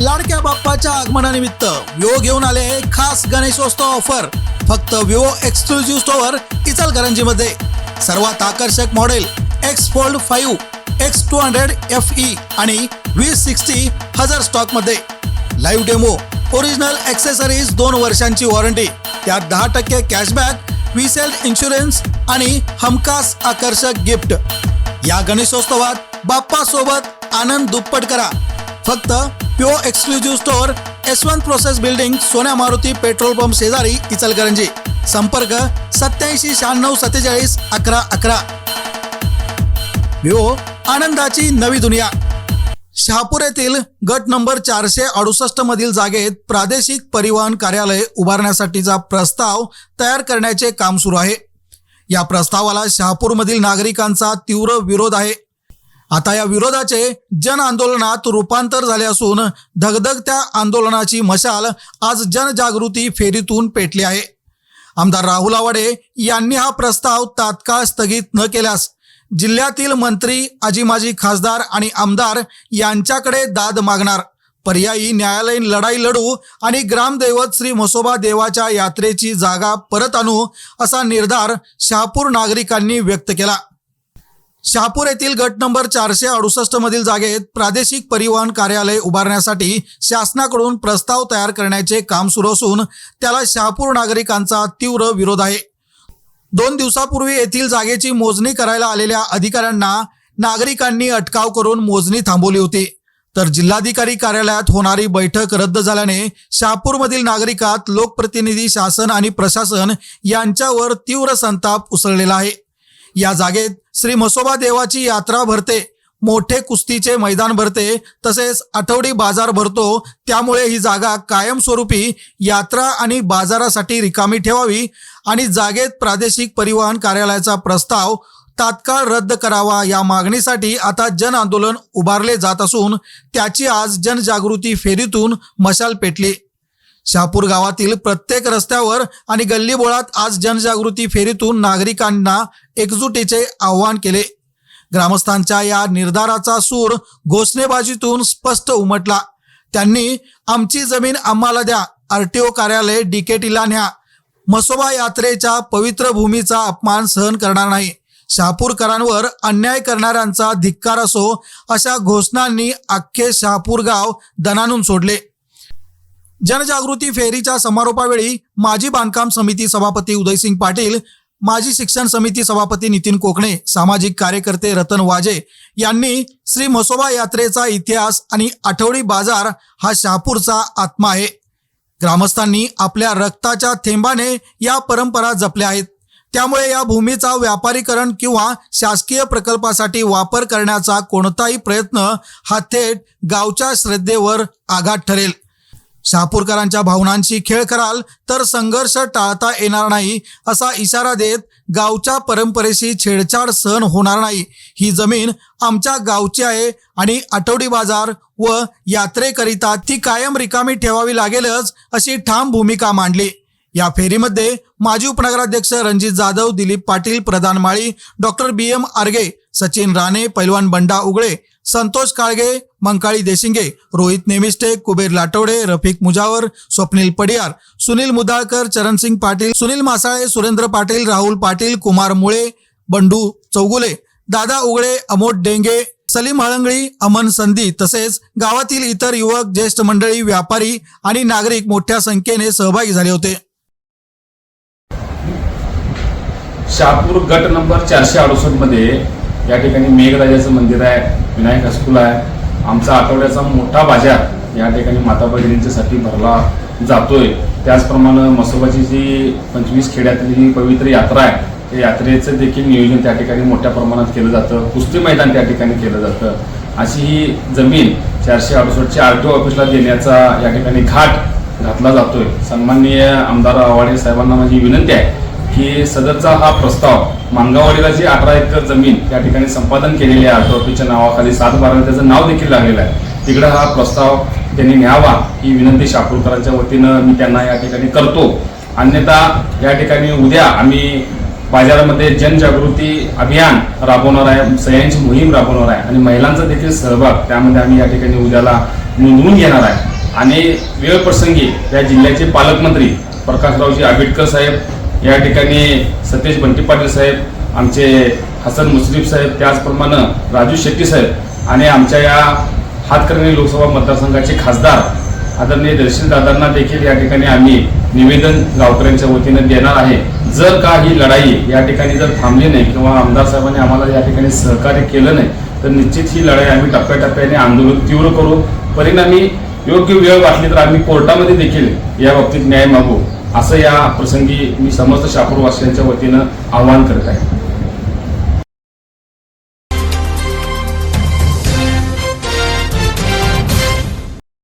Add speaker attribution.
Speaker 1: लाडक्या बाप्पाच्या आगमनानिमित्त विवो घेऊन आले खास गणेशोत्सव ऑफर. फक्त विवो एक्सक्लुझिव्ह स्टोअर इचलकरंजीमध्ये. सर्वात आकर्षक model X Fold five X two hundred F E आणि व्ही सिक्स्टी हजर स्टॉकमध्ये लाईव्ह डेमो ओरिजिनल ॲक्सेसरीज दोन वर्षांची वॉरंटी त्यात दहा टक्के कॅशबॅक विसेल इन्शुरन्स आणि हमखास आकर्षक गिफ्ट या गणेशोत्सवात बाप्पा सोबत आनंद दुप्पट करा. फक्त pure exclusive store one process building Sonya Maruti petrol pump शेजारी इचलकरंजी. संपर्क सत्याऐंशी शहाण्णव सत्तेचाळीस अकरा अकरा. आनंदाची नवी दुनिया. शहापूर येथील गट नंबर चारशे अडुसष्ट मधील जागेत प्रादेशिक परिवहन कार्यालय उभारण्यासाठीचा प्रस्ताव तयार करण्याचे काम सुरू आहे. या प्रस्तावाला शहापूरमधील नागरिकांचा तीव्र विरोध आहे. आता या विरोधाचे जन आंदोलनात रूपांतर झाले असून धगधगत्या आंदोलनाची मशाल आज जनजागृती फेरीतून पेटली आहे. आमदार राहुल आवाडे यांनी हा प्रस्ताव तात्काळ स्थगित न केल्यास जिल्ह्यातील मंत्री आजी माजी खासदार आणि आमदार यांच्याकडे दाद मागणार. पर्यायी न्यायालयीन लढाई लढू आणि ग्रामदैवत श्री म्हसोबा देवाच्या यात्रेची जागा परत आणू असा निर्धार शहापूर नागरिकांनी व्यक्त केला. शहापूर येथील गट नंबर चारशे अडुसष्ट मधील जागेत प्रादेशिक परिवहन कार्यालय उभारण्यासाठी शासनाकडून प्रस्ताव तयार करण्याचे काम सुरू असून त्याला शहापूर नागरिकांचा तीव्र विरोध आहे. दोन दिवसापूर्वी येथील जागेची मोजणी करायला आलेल्या अधिकाऱ्यांना नागरिकांनी अटकाव करून मोजणी थांबवली होती. तर जिल्हाधिकारी कार्यालयात होणारी बैठक रद्द झाल्याने शहापूरमधील नागरिकात लोकप्रतिनिधी शासन आणि प्रशासन यांच्यावर तीव्र संताप उसळलेला आहे. या जागेत श्री म्हसोबा देवाची यात्रा भरते. मोठे कुस्तीचे मैदान भरते. तसेच आठवडी बाजार भरतो. त्यामुळे ही जागा कायमस्वरूपी यात्रा आणि बाजारासाठी रिकामी ठेवावी आणि जागेत प्रादेशिक परिवहन कार्यालयाचा प्रस्ताव तात्काळ रद्द करावा या मागणीसाठी आता जन आंदोलन उभारले जात असून त्याची आज जनजागृती फेरीतून मशाल पेटली. शहापूर गावातील प्रत्येक रस्त्यावर आणि गल्लीबोळात आज जनजागृती फेरीतून नागरिकांना एकजुटीचे आवाहन केले. ग्रामस्थांच्या या निर्धाराचा सूर घोषणेबाजीतून स्पष्ट उमटला. त्यांनी आमची जमीन आम्हाला द्या आरटीओ कार्यालय डीकेटीला न्या. मसोबा यात्रेच्या पवित्र भूमीचा अपमान सहन करणार नाही. शहापूरकरांवर अन्याय करणाऱ्यांचा धिक्कार असो अशा घोषणांनी अख्खे शहापूर गाव दणानून सोडले. जनजागृती फेरीच्या समारोपावेळी माजी बांधकाम समिती सभापती उदयसिंग पाटील माजी शिक्षण समिती सभापती नितीन कोकणे सामाजिक कार्यकर्ते रतन वाजे यांनी श्री मसोबा यात्रेचा इतिहास आणि आठवडी बाजार हा शहापूरचा आत्मा आहे. ग्रामस्थांनी आपल्या रक्ताच्या थेंबाने या परंपरा जपल्या आहेत. त्यामुळे या भूमीचा व्यापारीकरण किंवा शासकीय प्रकल्पासाठी वापर करण्याचा कोणताही प्रयत्न हा थेट गावच्या श्रद्धेवर आघात ठरेल. शहापूरकरांच्या भावनांशी खेळ कराल तर संघर्ष टाळता येणार नाही असा इशारा देत गावच्या परंपरेशी छेडछाड सहन होणार नाही. ही जमीन आमच्या गावची आहे आणि आठवडी बाजार व यात्रेकरिता ती कायम रिकामी ठेवावी लागेलच अशी ठाम भूमिका मांडली. या फेरीमध्ये माजी उपनगराध्यक्ष Ranjit Jadhav Dilip Patil Pradhan Mali doctor B M Arge Sachin Rane पैलवान बंडा उगळे संतोष काळगे मंकाळी देशिंगे रोहित नेमिस्टे कुबेर लाटोडे रफिक मुजावर स्वप्नील पडियार सुनील मुदाळकर चरणसिंग पाटील सुनील मासाळे सुरेंद्र पाटील राहुल पाटील कुमार मुळे बंडू चौगुले दादा उगळे अमोट डेंगे सलीम हळंगळी अमन संधी तसेच गावातील इतर युवक ज्येष्ठ मंडळी व्यापारी आणि नागरिक मोठ्या संख्येने सहभागी झाले होते.
Speaker 2: शहापूर गट नंबर चारशे अडुसष्टमध्ये या ठिकाणी मेघराजाचं मंदिर आहे विनायक हायस्कूल आहे. आमचा आठवड्याचा मोठा बाजार या ठिकाणी माता भगिनींच्यासाठी भरला जातोय. त्याचप्रमाणे मसोबाची जी पंचवीस खेड्यातली जी पवित्र यात्रा आहे त्या यात्रेचं देखील नियोजन त्या ठिकाणी मोठ्या प्रमाणात केलं जातं. कुस्ती मैदान त्या ठिकाणी केलं जातं. अशी ही जमीन चारशे अडुसष्टच्या आर टी ऑफिसला देण्याचा या ठिकाणी घाट घातला जातोय. सन्माननीय आमदार आवाडे साहेबांना माझी विनंती आहे. की सदरचा हा प्रस्ताव मानगाववाडीला जी अठरा एकर जमीन या ठिकाणी संपादन केलेली आहे आरटीओपीच्या नावाखाली सात बारा त्याचं नाव देखील लागलेलं आहे. तिकडं हा प्रस्ताव त्यांनी न्यावा ही विनंती शापूरकरांच्या वतीनं मी त्यांना या ठिकाणी करतो. अन्यथा या ठिकाणी उद्या आम्ही बाजारामध्ये जनजागृती अभियान राबवणार आहे सह्यांची मोहीम राबवणार आहे आणि महिलांचा देखील सहभाग त्यामध्ये आम्ही या ठिकाणी उद्याला नोंदवून घेणार आहे. आणि वेळ प्रसंगी या जिल्ह्याचे पालकमंत्री प्रकाशरावजी आंबेडकर साहेब या ठिकाणी सतीश बंटी पाटील साहेब आमचे हसन मुश्रीफ साहेब त्याचप्रमाणे राजू शेट्टी साहेब आणि आमच्या या हातकर्णी लोकसभा मतदारसंघाचे खासदार आदरणीय दर्शन दादांना देखील या ठिकाणी आम्ही निवेदन गावकऱ्यांच्या वतीनं देणार आहे. जर का ही लढाई या ठिकाणी जर थांबली नाही किंवा आमदार साहेबांनी आम्हाला या ठिकाणी सहकार्य केलं नाही तर निश्चित ही लढाई आम्ही टप्प्याटप्प्याने आंदोलन तीव्र करू. परिणामी योग्य वेळ वाटली तर आम्ही कोर्टामध्ये देखील या बाबतीत न्याय मागू. असं या प्रसंगी मी समस्त शापूरवासियांच्या वतीनं आवाहन करत आहे.